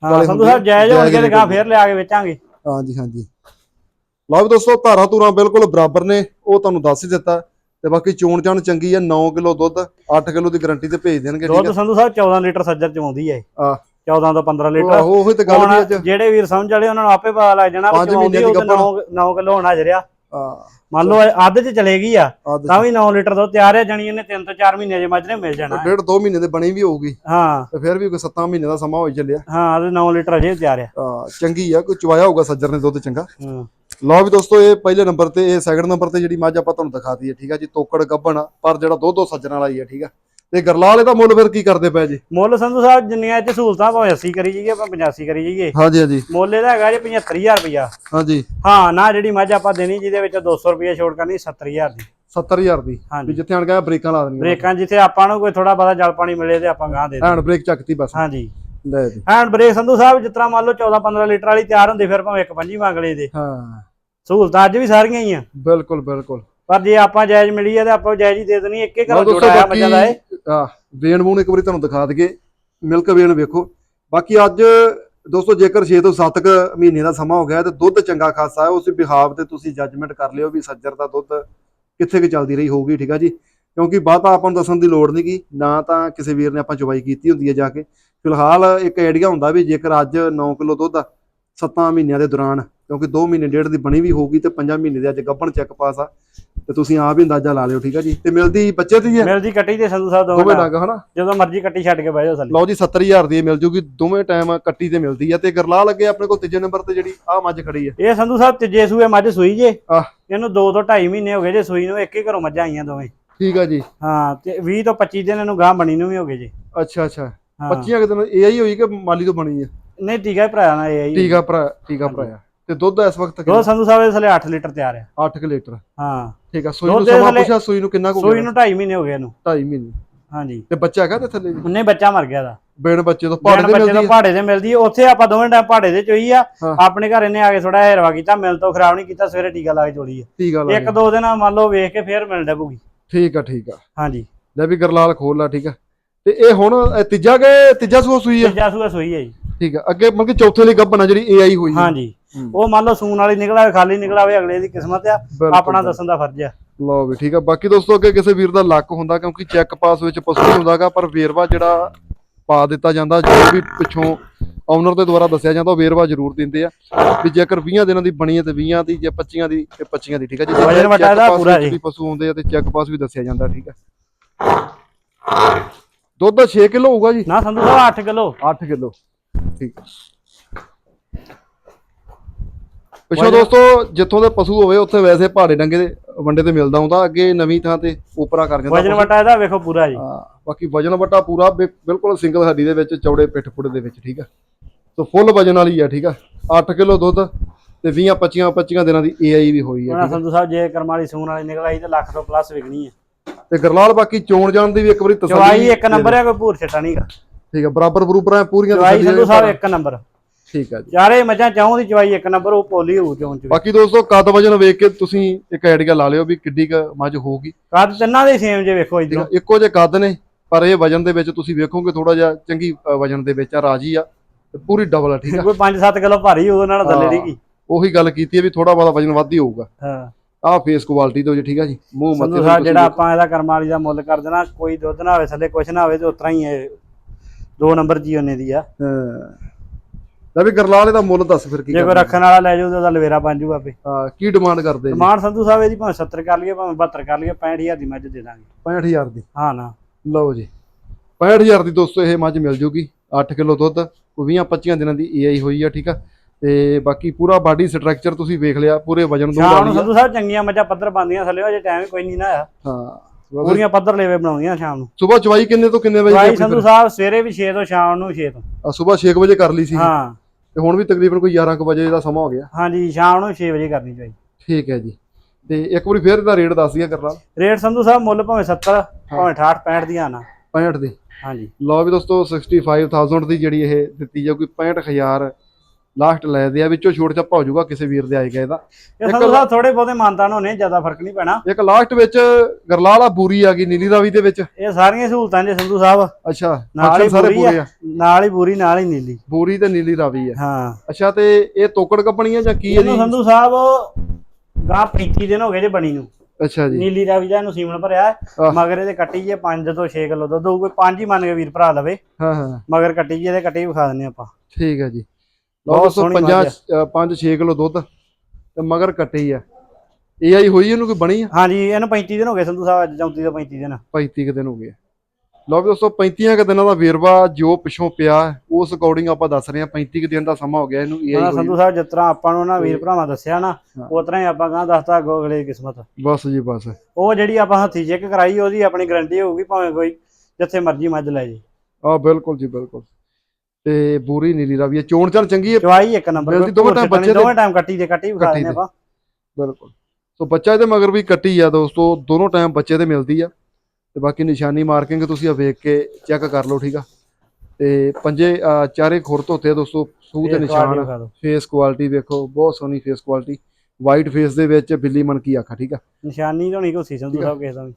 ਹਾਂ ਸੰਧੂ ਸਾਹਿਬ ਜਾਇਜ਼ ਜਾਇਜ਼ ਤੇ ਗਾਂ ਫੇਰ ਲਿਆ ਕੇ ਵੇਚਾਂਗੇ। ਹਾਂਜੀ ਹਾਂਜੀ। ਲਓ ਵੀ ਦੋਸਤੋ ਧਾਰਾਂ ਧੂਰਾਂ ਬਿਲਕੁਲ ਬਰਾਬਰ ਨੇ ਉਹ ਤੁਹਾਨੂੰ ਦੱਸ ਹੀ ਦਿੱਤਾ। ਤੇ ਬਾਕੀ ਚੋਣ ਚਾਣ ਚੰਗੀ ਹੈ 9 ਕਿਲੋ ਦੁੱਧ 8 ਕਿਲੋ ਦੀ ਗਾਰੰਟੀ ਤੇ ਭੇਜ ਦੇਣਗੇ ਠੀਕ ਦੁੱਧ ਸੰਧੂ ਸਾਹਿਬ 14 ਲੀਟਰ ਸੱਜਰ ਚ ਆਉਂਦੀ ਹੈ। ਆ 14 ਤੋਂ 15 ਲੀਟਰ। ਆਹੋ ਉਹੀ ਤੇ ਗੱਲ ਵੀ ਅੱਜ ਜਿਹੜੇ ਵੀਰ ਸਮਝ ਵਾਲੇ ਉਹਨਾਂ ਨੂੰ ਆਪੇ ਪਤਾ ਲੱਗ ਜਾਣਾ ਵੀ ਦੀ ਉਹ 9 ਗੱਭਣ। 9 ਕਿਲੋ ਹੋਣਾ ਜਰਿਆ। ਆ ਮੰਨ ਲਓ ਇਹ ਅੱਧ ਚ ਚਲੇ ਗਈ ਆ ਆ ਤਾਂ ਵੀ 9 ਲੀਟਰ ਦੁੱਧ ਤਿਆਰ ਹੈ ਜਾਣੀ ਇਹਨੇ 3 ਤੋਂ 4 ਮਹੀਨੇ ਜੇ ਮੱਝ ਨੇ ਮਿਲ ਜਾਣਾ। ਡੇਢ 2 ਮਹੀਨੇ ਦੇ ਬਣੀ ਵੀ ਹੋਊਗੀ। ਹਾਂ। ਤੇ ਫਿਰ ਵੀ ਕੋਈ 7 ਮਹੀਨੇ ਦਾ ਸਮਾਂ ਹੋਈ ਚੱਲਿਆ। ਹਾਂ ਤੇ 9 ਲੀਟਰ ਅਜੇ ਤਿਆਰ ਆ। ਆ ਚੰਗੀ ਆ ਕੋਈ ਚਵਾਇਆ ਹੋਊਗਾ ਸੱਜਰ ਨੇ ਦੁੱਧ ਚੰਗਾ। ਹਾਂ। ਲਓ ਵੀ ਦੋਸਤੋ ਇਹ ਪਹਿਲੇ ਨੰਬਰ ਤੇ ਇਹ ਸੈਕੰਡ ਨੰਬਰ ਤੇ ਜਿਹੜੀ ਮੱਝ ਆਪਾਂ ਤੁਹਾਨੂੰ ਦਿਖਾਤੀ ਹੈ ਠੀਕ ਆ ਜੀ ਤੋਕੜ ਗੱਭਣ ਪਰ ਜਿਹੜਾ ਦੁੱਧ ਉਹ ਸੱਜਣ ਵਾਲਾ ਹੀ ਹੈ ਠੀਕ ਆ। ਤੇ ਗਰਲਾਲ ਇਹਦਾ ਮੁੱਲ ਫਿਰ ਕੀ ਕਰਦੇ ਪਏ ਜੀ? ਮੁੱਲ ਸੰਧੂ ਸਾਹਿਬ ਜਿੰਨੀਆਂ 'ਚ ਸਹੂਲਤਾਂ ਭਾਵੇਂ 80 ਕਰੀ ਜਾਈਏ ਆਪਾਂ 85 ਕਰੀ ਜਾਈਏ। ਹਾਂਜੀ ਹਾਂਜੀ। ਮੁੱਲ ਇਹਦਾ ਹੈਗਾ ਜੀ 75000 ਰੁਪਇਆ। ਹਾਂਜੀ। ਹਾਂ ਨਾ ਜਿਹੜੀ ਮੱਝ ਆਪਾਂ ਦੇਣੀ ਜਿਹਦੇ ਵਿੱਚ 200 ਰੁਪਏ ਛੋੜ ਕਰਨੀ 70000 ਦੀ। 70000 ਦੀ। ਵੀ ਜਿੱਥੇ ਆਣ ਗਿਆ ਬ੍ਰੇਕਾਂ ਲਾ ਦੇਣੀਆਂ। ਬ੍ਰੇਕਾਂ ਜਿੱਥੇ ਆਪਾਂ ਨੂੰ ਕੋਈ ਥੋੜਾ ਬਹੁਤਾ ਜਲ ਪਾਣੀ ਮਿਲੇ ਤੇ ਆਪਾਂ ਗਾਂ ਦੇ ਦੇ ਹੈਂਡ ਬ੍ਰੇਕ ਚੱਕਤੀ ਬਸ। ਹਾਂਜੀ। ਲੈ ਜੀ। ਹੈਂਡ ਬ੍ਰੇਕ ਸੰਧੂ ਸਾਹਿਬ ਜਿਸ ਤਰ੍ਹਾਂ ਮੰਨ ਲਓ 14 15 ਲੀਟਰ ਵਾਲੀ ਤਿਆਰ ਹੁੰਦੀ ਫਿਰ ਭਾਵੇਂ ਇੱਕ ਪੰਜੀ ਮੰਗ ਲਈ ਦੇ ਹਾਂ। ਸਹੂਲਤਾਂ ਅੱਜ ਵੀ ਸਾਰੀਆਂ ਹੀ ਆ। ਬਿਲਕੁਲ ਬਿਲਕੁਲ। ਪਰ ਜੇ ਆਪਾਂ ਜਾਇਜ਼ ਮਿਲੀ ਆ ਤੇ ਆਪਾਂ ਜਾਇਜ਼ ਹੀ ਦੇ ਦੇਣੀ ਇੱਕ ਇੱਕ ਘਰ ਬਾਕੀ ਮੱਝਾਂ ਦਾ ਇਹ। ਆ ਵੇਣ ਵੂਣ ਇੱਕ ਵਾਰੀ ਤੁਹਾਨੂੰ ਦਿਖਾ ਦਈਏ। ਮਿਲਕ ਵੇਣ ਵੇਖੋ। ਬਾਕੀ ਅੱਜ ਦੋਸਤੋ ਜੇਕਰ 6 ਤੋਂ 7 ਕ ਮਹੀਨੇ ਦਾ ਸਮਾਂ ਹੋ ਗਿਆ ਤੇ ਦੁੱਧ ਚੰਗਾ ਖਾਸਾ ਹੈ ਉਸ ਬਿਹਾਵ ਤੇ ਤੁਸੀਂ ਜੱਜਮੈਂਟ ਕਰ ਲਿਓ ਵੀ ਸੱਜਰ ਦਾ ਦੁੱਧ ਕਿੱਥੇ ਕਿ ਚੱਲਦੀ ਰਹੀ ਹੋਊਗੀ ਠੀਕ ਆ ਜੀ? ਕਿਉਂਕਿ ਬਾਤਾਂ ਆਪਾਂ ਨੂੰ ਦੱਸਣ ਦੀ ਲੋੜ ਨਹੀਂਗੀ ਨਾ ਤਾਂ ਕਿਸੇ ਵੀਰ ਨੇ ਆਪਾਂ ਚੁਬਾਈ ਕੀਤੀ ਹੁੰਦੀ ਹੈ ਜਾ ਕੇ। ਫਿਲਹਾਲ ਇੱਕ ਆਈਡੀਆ ਹੁੰਦਾ ਵੀ ਜੇਕਰ ਅੱਜ 9 ਕਿਲੋ ਦੁੱਧ 7 ਮਹੀਨਿਆਂ ਦੇ ਦੌਰਾਨ ਕਿਉਂਕਿ 2 ਮਹੀਨੇ ਡੇਢ ਦੀ ਬਣੀ ਵੀ ਹੋਊਗੀ ਤੇ 5 ਮਹੀਨੇ ਦੇ ਅੱਜ ਗੱਭਣ ਚੈੱਕ ਪਾਸ ਆ ਤੇ ਤੁਸੀਂ ਆਪ ਹੀ ਅੰਦਾਜ਼ਾ ਲਾ ਲਿਓ ਠੀਕ ਆ ਜੀ? ਤੇ ਮਿਲਦੀ ਬੱਚੇ ਦੀ ਹੈ ਮਿਲਦੀ ਕੱਟੀ ਤੇ ਸੰਧੂ ਸਾਹਿਬ ਦੋਵੇਂ ਡੰਗ ਹਨਾ? ਜਦੋਂ ਮਰਜ਼ੀ ਕੱਟੀ ਛੱਡ ਕੇ ਬਹਿ ਜਾਓ ਥੱਲੇ ਲਓ ਜੀ 70000 ਦੀ ਮਿਲ ਜੂਗੀ ਦੋਵੇਂ ਟਾਈਮ ਕੱਟੀ ਤੇ ਮਿਲਦੀ ਆ। ਤੇ ਗਰਲਾ ਲੱਗੇ ਆਪਣੇ ਕੋਲ ਤੀਜੇ ਨੰਬਰ ਤੇ ਜਿਹੜੀ ਆ ਮੱਝ ਖੜੀ ਆ। ਇਹ ਸੰਧੂ ਸਾਹਿਬ ਤੀਜੇ ਸੂਏ ਮੱਝ ਸੂਈ ਜੇ। ਇਹਨੂੰ 2 ਤੋਂ 2.5 ਮਹੀਨੇ ਹੋ ਗਏ ਜੇ ਸੂਈ ਨੂੰ ਇੱਕ ਹੀ ਘਰੋਂ ਮੱਝਾਂ ਆਈਆਂ ਦੋਵੇਂ। ਠੀਕ ਆ ਜੀ। ਹਾਂ ਤੇ 20 ਤੋਂ 25 ਦਿਨ ਇਹਨੂੰ ਗਾਂ ਬਣੀ ਨੂੰ ਵੀ ਹੋ ਗਏ ਜੇ। ਅੱਛਾ ਅੱਛਾ। 25 ਕਿ ਦਿਨ ਇਹ ਹੀ ਹੋਈ ਕਿ ਮਾਲੀ ਤੋਂ ਬਣੀ ਆ? ਨਹੀਂ ਟੀਕਾ ਭਰਾਇਆ ਨਾ ਇਹ ਆ ਭਰਾ ਠੀਕ ਆ ਭਰਾ ਤੇ ਦੁੱਧ ਇਸ ਵਕਤ ਦੋ ਸੰਧੂ ਸਾਹਿਬ ਦੇ ਥੱਲੇ 8 ਲੀਟਰ ਤਿਆਰ ਆ। 8 ਲੀਟਰ। ਹਾਂ। ਠੀਕ ਆ ਸੂਈ ਨੂੰ ਦੁੱਧ ਦੇ ਸਮਾਂ ਪੁੱਛਿਆ ਸੂਈ ਨੂੰ ਕਿੰਨਾ ਕੁ ਹੋ ਸੂਈ ਗਿਆ? ਨੂੰ 2.5 ਮਹੀਨੇ ਹੋ ਗਏ ਇਹਨੂੰ। 2.5 ਮਹੀਨੇ। ਹਾਂਜੀ। ਤੇ ਬੱਚਾ ਹੈਗਾ ਤੇ ਥੱਲੇ ਉਹਨੇ ਬੱਚਾ ਮਰ ਗਿਆ ਦਾ ਬੇਣ ਬੱਚੇ ਤੋਂ ਪਹਾੜੇ ਜਣ ਤੇ ਬੱਚੇ ਮਿਲਦੀ ਤੋਂ ਪਹਾੜੇ ਤੇ ਮਿਲਦੀ ਹੈ ਉੱਥੇ ਆਪਾਂ ਦੋਵੇਂ ਟਾਈਮ ਪਹਾੜੇ ਤੇ ਚੋਈ ਆ। ਆਪਣੇ ਘਰ ਇਹਨੇ ਆ ਕੇ ਥੋੜਾ ਹੈਰਵਾ ਕੀਤਾ ਮਿਲ ਤੋਂ ਖਰਾਬ ਨਹੀਂ ਕੀਤਾ ਸਵੇਰੇ ਟੀਕਾ ਲਾ ਕੇ ਚੋਲੀ ਆ। ਆ ਲਾ ਇੱਕ ਦੋ ਦਿਨ ਮੰਨ ਲਓ ਵੇਖ ਕੇ ਫੇਰ ਮਿਲ ਡਬੂਗੀ। ਠੀਕ ਆ ਠੀਕ ਆ। ਹਾਂਜੀ। ਲੈ ਵੀ ਗਰਲਾਲ ਖੋਲ ਲਾ ਠੀਕ ਆ। ਤੇ ਇਹ ਹੁਣ ਇਹ ਤੀਜਾ ਕੇ ਤੀਜਾ ਸੂਆ ਸੂਈ ਆ? ਤੀਜਾ ਸੂਆ ਸੋਈ ਹੈ ਜੀ। ਠੀਕ ਆ ਅੱਗੇ ਮਤਲਬ ਕਿ ਚੌਥੇ ਲਈ ਗੱਭਣ ਜਿਹੜੀ ਏਆਈ ਹੋਈ ਹੂੰ। ਉਹ ਮੰਨ ਲਓ ਸੂਣ ਵਾਲੀ ਨਿਕਲਾਵੇ ਖਾਲੀ ਨਿਕਲਾਵੇ ਅਗਲੇ ਦੀ ਕਿਸਮਤ ਆ ਆਪਣਾ ਦੱਸਣ ਦਾ ਫਰਜ਼ ਆ। ਲਓ ਵੀ ਠੀਕ ਆ ਬਾਕੀ ਦੋਸਤੋ ਅੱਗੇ ਕਿਸੇ ਵੀਰ ਦਾ ਲੱਕ ਹੁੰਦਾ ਕਿਉਂਕਿ ਚੈੱਕ ਪਾਸ ਵਿੱਚ ਪਸ਼ੂ ਹੁੰਦਾਗਾ ਪਰ ਵੇਰਵਾ ਜਿਹੜਾ ਪਾ ਦਿੱਤਾ ਜਾਂਦਾ ਜੋ ਵੀ ਪਿੱਛੋਂ ਓਨਰ ਦੇ ਦੁਆਰਾ ਦੱਸਿਆ ਜਾਂਦਾ ਉਹ ਵੇਰਵਾ ਜ਼ਰੂਰ ਦਿੰਦੇ ਆ। ਵੀ ਜੇਕਰ 20 ਦਿਨਾਂ ਦੀ ਬਣੀ ਹੈ ਤੇ 20 ਦੀ ਜੇ 25 ਦੀ ਤੇ 25 ਦੀ ਠੀਕ ਆ ਜੀ। ਜੇ ਵਜਨ ਇਹਦਾ pass ਪੂਰਾ ਜੀ। ਪਸ਼ੂ ਆਉਂਦੇ ਆ ਤੇ ਚੈੱਕ ਪਾਸ ਵੀ ਦੱਸਿਆ ਜਾਂਦਾ ਠੀਕ ਆ। ਦੁੱਧ 6 ਕਿਲੋ ਹੋਊਗਾ ਜੀ। ਨਾ ਸੰਧੂ ਸਾਹਿਬ 8 ਕਿਲੋ। 8 ਕਿਲੋ। ਠੀਕ। ਪਿਛੋ ਦੋਸਤੋ ਜਿੱਥੋਂ ਦੇ ਪਸ਼ੂ ਹੋਵੇ ਉੱਥੇ ਵੈਸੇ ਪਹਾੜੇ ਡੰਗੇ ਦੇ ਵੰਡੇ ਤੇ ਮਿਲਦਾ ਹੁੰਦਾ। ਅੱਗੇ ਨਵੀਂ ਥਾਂ ਤੇ ਉਪਰਾ ਕਰ ਜਾਂਦਾ ਵਜਨ। ਵਟਾ ਇਹਦਾ ਵੇਖੋ ਪੂਰਾ ਜੀ। ਹਾਂ, ਬਾਕੀ ਵਜਨ ਵਟਾ ਪੂਰਾ ਬਿਲਕੁਲ ਸਿੰਗਲ ਹੱਡੀ ਦੇ ਵਿੱਚ ਚੌੜੇ ਪਿੱਠ ਪੁੱਟ ਦੇ ਵਿੱਚ ਠੀਕ ਆ। ਸੋ ਫੁੱਲ ਵਜਨ ਵਾਲੀ ਆ ਠੀਕ ਆ। 8 ਕਿਲੋ ਦੁੱਧ ਤੇ 20 25 25 ਦਿਨਾਂ ਦੀ ਏਆਈ ਵੀ ਹੋਈ ਆ ਆ। ਸੰਧੂ ਸਾਹਿਬ ਜੇ ਕਰਮ ਵਾਲੀ ਸੂਣ ਵਾਲੀ ਨਿਕਲ ਆਈ ਤੇ ਲੱਖ ਤੋਂ ਪਲੱਸ ਵਿਕਣੀ ਹੈ ਤੇ ਗਰਲਾਲ ਬਾਕੀ ਚੋਣ ਜਾਣ ਦੀ ਵੀ ਇੱਕ ਵਾਰੀ ਤਸੱਲੀ ਚਵਾਈ ਇੱਕ ਨੰਬਰ ਹੈ ਕੋਈ ਭੂਰ ਛਟਾ ਨਹੀਂਗਾ। ਠੀਕ ਆ ਬਰਾਬਰ ਬਰੂਬਰਾਂ ਪੂਰੀਆਂ ਚਵਾਈ ਸੰਧੂ ਸਾਹਿਬ ਇੱਕ ਨੰਬਰ। ਠੀਕ ਆ ਜੀ। ਚਾਰੇ ਮੱਝਾਂ ਚਾਹੋਂ ਦੀ ਚਵਾਈ ਇੱਕ ਨੰਬਰ ਉਹ ਪੋਲੀ ਹੋਊ ਚੋਂ ਚ ਬਾਕੀ ਦੋਸਤੋ ਕੱਦ ਵਜਨ ਵੇਖ ਕੇ ਤੁਸੀਂ ਇੱਕ ਆਈਡੀਆ ਲਾ ਲਿਓ ਵੀ ਕਿੱਡੀ ਕ ਮੱਝ ਹੋਊਗੀ। ਕੱਦ ਤਿੰਨਾਂ ਦੇ ਸੇਮ ਜੇ ਵੇਖੋ ਇਧਰੋਂ। ਇੱਕੋ ਜਿਹੇ ਕੱਦ ਨੇ ਪਰ ਇਹ ਵਜਨ ਦੇ ਵਿੱਚ ਤੁਸੀਂ ਵੇਖੋਗੇ ਥੋੜਾ ਜਿਹਾ ਚੰਗੀ ਵਜਨ ਦੇ ਵਿੱਚ ਆ ਰਾਜੀ ਆ ਤੇ ਪੂਰੀ ਡਬਲ ਆ ਠੀਕ ਆ। ਕੋਈ 5-7 ਕਿਲੋ ਭਾਰੀ ਉਹਨਾਂ ਨਾਲ ਥੱਲੇ ਹਾਂ। ਨਹੀਂ ਉਹੀ ਗੱਲ ਕੀਤੀ ਹੈ ਵੀ ਥੋੜਾ ਬਹੁਤਾ ਵਜਨ ਵੱਧ ਹੀ ਹੋਊਗਾ। ਹਾਂ। ਆਹ ਫੇਸ ਕੁਆਲਿਟੀ ਤੋਂ ਜੀ ਠੀਕ ਆ ਜੀ? ਮੂੰਹ ਸੰਧੂ ਮੱਥੇ ਸਾਹਿਬ ਜਿਹੜਾ ਆਪਾਂ ਇਹਦਾ ਕਰਮ ਵਾਲੀ ਦਾ ਮੁੱਲ ਕਰ ਦੇਣਾ ਕੋਈ ਦੁੱਧ ਨਾ ਹੋਵੇ ਥੱਲੇ ਕੁਛ ਨਾ ਹੋਵੇ ਤੇ ਉਤਰਾ ਹੀ ਇਹ ਦੋ ਨੰਬਰ ਜੀ ਉਹਨੇ ਦੀ ਆ। ਹਾਂ। ਲੈ ਵੀ ਗਰਲਾਲੇ ਦਾ ਮੁੱਲ ਦੱਸ ਫਿਰ ਕੀ ਜੇ ਕੋਈ ਕਰਨਾ? ਰੱਖਣ ਵਾਲਾ ਲੈ ਜਾਊ ਤਾਂ ਉਹਦਾ ਲਵੇਰਾ ਬਣ ਜੂਗਾ ਆਪੇ। ਹਾਂ, ਕੀ ਡਿਮਾਂਡ ਕਰਦੇ ਜੀ? ਡਿਮਾਂਡ ਸੰਧੂ ਸਾਹਿਬ ਇਹਦੀ ਭਾਵੇਂ 70 ਕਰ ਲਈਏ ਭਾਵੇਂ 72 ਕਰ ਲਈਏ 65000 ਦੀ ਮੱਝ ਦੇ ਦਾਂਗੇ। 65000 ਦੀ? ਹਾਂ ਨਾ। ਲਓ ਜੀ। 65000 ਦੀ ਦੋਸਤੋ ਇਹ ਮੱਝ ਮਿਲ ਜੂਗੀ। 8 ਕਿਲੋ ਦੁੱਧ ਕੋਈ 20 25 ਦਿਨਾਂ ਦੀ ਏਆਈ ਹੋਈ ਆ ਠੀਕ ਆ। ਤੇ ਬਾਕੀ ਪੂਰਾ ਬਾਡੀ ਸਟਰਕਚਰ ਤੁਸੀਂ ਵੇਖ ਲਿਆ ਪੂਰੇ ਵਜਨ ਤੋਂ ਸ਼ਾਮ ਨੂੰ ਆ। ਸੰਧੂ ਸਾਹਿਬ ਚੰਗੀਆਂ ਮੱਝਾਂ ਪੱਧਰ ਬੰਦੀਆਂ ਥੱਲੇ ਅਜੇ ਟਾਈਮ ਕੋਈ ਨਹੀਂ ਨਾ ਆਇਆ। ਹਾਂ। ਪੂਰੀਆਂ ਪੱਧਰ ਲੇਵੇ ਬਣਾਉਂਦੀਆਂ ਸ਼ਾਮ ਨੂੰ। ਸਵੇਰ ਚਵਾਈ ਕਿੰਨੇ ਤੋਂ ਕਿੰਨੇ ਵਜੇ ਭਾਈ ਸੰਧੂ ਸਾਹਿਬ ਸਵੇਰੇ ਵੀ 6 ਤੋਂ ਸ਼ਾਮ ਨੂੰ 6 ਤੋਂ। ਸਵੇਰ 6 ਵਜੇ ਕਰ ਲਈ ਸੀ। ਹਾਂ। ਤੇ ਹੁਣ ਵੀ ਤਕਰੀਬਨ ਕੋਈ 11 ਕੁ ਵਜੇ ਦਾ ਸਮਾਂ ਹੋ ਗਿਆ। ਹਾਂਜੀ ਸ਼ਾਮ ਨੂੰ 6 ਵਜੇ ਕਰਨੀ ਚਾਹੀਦੀ ਠੀਕ ਹੈ ਜੀ। ਤੇ ਇੱਕ ਵਾਰੀ ਫੇਰ ਇਹਦਾ ਰੇਟ ਦੱਸ ਦਿਆ ਕਰਲਾ ਰੇਟ ਸੰਧੂ ਸਾਹਿਬ ਮੁੱਲ ਭਾਵੇਂ 70 ਭਾਵੇਂ 68 65 ਦੀਆਂ ਨਾ। 65 ਦੀ। ਹਾਂਜੀ। ਲਓ ਵੀ ਦੋਸਤੋ 65000 ਦੀ ਜਿਹੜੀ ਇਹ ਦਿੱਤੀ ਜਾਊਗੀ 65000 ਲਾਸਟ ਲੈ ਦੇ ਆ ਵਿੱਚੋਂ ਛੋਟ ਚੱਪਾ ਹੋ ਜਾਊਗਾ ਕਿਸੇ ਵੀਰ ਦੇ ਆਏਗਾ ਇਹਦਾ ਇਹ ਸਾਹਿਬ ਥੋੜੇ ਬਹੁਤੇ ਮਾਨਤਾਨ ਹੋਣੇ ਜ਼ਿਆਦਾ ਫ਼ਰਕ ਨਹੀਂ ਪੈਣਾ। ਇੱਕ ਲਾਸਟ ਵਿੱਚ ਗਰਲਾਲਾ ਬੂਰੀ ਆ ਗਈ ਨੀਲੀ ਰਾਵੀ ਦੇ ਵਿੱਚ। ਇਹ ਸਾਰੀਆਂ ਸਹੂਲਤਾਂ ਜੇ ਸੰਧੂ ਸਾਹਿਬ। ਅੱਛਾ ਨਾਲ ਹੀ ਸਾਰੇ ਬੂਰੀ ਆ। ਆ। ਨਾਲ ਹੀ ਬੂਰੀ ਨਾਲ ਹੀ ਨੀਲੀ। ਬੂਰੀ ਤੇ ਨੀਲੀ ਰਾਵੀ ਆ। ਹਾਂ। ਅੱਛਾ ਤੇ ਇਹ ਤੋਕੜ ਕੱਪਣੀ ਆ ਜਾਂ? ਕੀ ਇਹਦੀ ਸੰਧੂ ਸਾਹਿਬ ਗਾਂ 35 ਦਿਨ ਹੋ ਗਏ ਜੇ ਬਣੀ ਨੂੰ। ਅੱਛਾ ਜੀ। ਨੀਲੀ ਰਾਵੀ ਦਾ ਇਹਨੂੰ ਸੀਮਨ ਭਰਿਆ ਹੈ। ਮਗਰ ਇਹਦੇ ਕੱਟੀ ਜੇ 5 ਤੋਂ 6 ਕਿਲੋ ਦੁੱਧ ਹੋਊ ਕੋਈ 5 ਹੀ ਮੰਨ ਕੇ ਵੀਰ ਭਰਾ ਲਵੇ। ਹਾਂ ਹਾਂ। ਮਗਰ ਕੱਟੀ ਜੀ ਇਹਦੇ ਕੱਟੀ ਵਿਖਾ ਦਿੰਨੇ ਆਪਾਂ। ਠੀਕ ਹੈ ਜੀ। ਲਓ ਬਹੁਤ ਦੋਸਤੋ ਸੋਹਣੀ 5 5 6 ਕਿਲੋ ਦੁੱਧ ਤੇ ਮਗਰ ਕੱਟੀ ਆ। ਇਹ ਆਈ ਹੋਈ ਇਹਨੂੰ ਕੋਈ ਬਣੀ ਆ? ਹਾਂਜੀ ਇਹਨੂੰ 35 ਦਿਨ ਹੋ ਗਏ ਸੰਧੂ ਸਾਹਿਬ ਅੱਜ 34 ਤੋਂ 35 ਦਿਨ। 35 ਕੁ ਦਿਨ ਹੋ ਗਏ। ਲਓ ਵੀ ਦੋਸਤੋ 35 ਕੁ ਦਿਨਾਂ ਦਾ ਵੇਰਵਾ ਜੋ ਪਿਛੋਂ ਪਿਆ ਉਸ ਅਕੋਰਡਿੰਗ ਆਪਾਂ ਦੱਸ ਰਹੇ ਹਾਂ 35 ਕੁ ਦਿਨ ਦਾ ਸਮਾਂ ਹੋ ਗਿਆ ਇਹਨੂੰ ਇਹ ਹਾਂ ਸੰਧੂ ਸਾਹਿਬ ਜਿਸ ਤਰ੍ਹਾਂ ਆਪਾਂ ਨੂੰ ਨਾ ਵੀਰ ਭਰਾਵਾਂ ਦੱਸਿਆ ਨਾ। ਉਸ ਤਰ੍ਹਾਂ ਹੀ ਆਪਾਂ ਗਾਂ ਦੱਸਤਾ ਦੀ ਕਿਸਮਤ। ਬਸ ਜੀ ਬਸ। ਉਹ ਜਿਹੜੀ ਆਪਾਂ ਹੱਥੀ ਚੈੱਕ ਕਰਾਈ ਉਹਦੀ ਆਪਣੀ ਗਾਰੰਟੀ ਹੋਊਗੀ ਭਾਵੇਂ ਕੋਈ ਜਿੱਥੇ ਮਰਜ਼ੀ ਮੱਝ ਲੈ ਜੇ। ਆ ਬਿਲਕੁਲ ਜੀ ਬਿਲਕੁਲ। ਤੇ ਬੂਰੀ ਨੀਲੀ ਰਾਵੀ ਹੈ। ਚੋਣ ਚਾਣ ਚੰਗੀ ਹੈ। ਚਵਾਈ ਇੱਕ ਨੰਬਰ ਮਿਲਦੀ ਦੋਵੇਂ time ਬੱਚੇ ਦੇ- ਦੋਵੇਂ ਟਾਈਮ ਕੱਟੀ ਦੇ ਕੱਟੀ ਵਿਖਾ ਦਿੰਦੇ ਦੇ। ਆਪਾਂ। ਬਿਲਕੁਲ। ਸੋ ਬੱਚਾ ਇਹਦੇ ਮਗਰ ਵੀ ਕੱਟੀ ਆ ਦੋਸਤੋ ਦੋਨੋਂ ਟਾਈਮ ਬੱਚੇ ਤੇ ਮਿਲਦੀ ਆ। ਤੇ ਬਾਕੀ ਨਿਸ਼ਾਨੀ ਮਾਰਕਿੰਗ ਤੁਸੀਂ ਆ ਵੇਖ ਕੇ ਚੈੱਕ ਕਰ ਲਓ ਠੀਕ ਆ। ਤੇ ਪੰਜੇ ਚਾਰੇ ਖੁਰ ਧੋਤੇ ਆ ਦੋਸਤੋ ਸੂਹ ਕੁਆਲਿਟੀ ਨਿਸ਼ਾਨ। ਫੇਸ ਕੁਆਲਿਟੀ ਵੇਖੋ ਬਹੁਤ ਸੋਹਣੀ ਫੇਸ ਕੁਆਲਿਟੀ ਵਾਈਟ ਫੇਸ ਦੇ ਵਿੱਚ ਬਿੱਲੀ ਮਨ ਕੀ ਆਖਾ ਠੀਕ ਆ। ਨਿਸ਼ਾਨੀ ਤਾਂ ਨਹੀਂ ਸੰਧੂ ਠੀਕ ਆ। ਸਾਹਿਬ ਕਿਸੇ ਦਾ ਵੀ।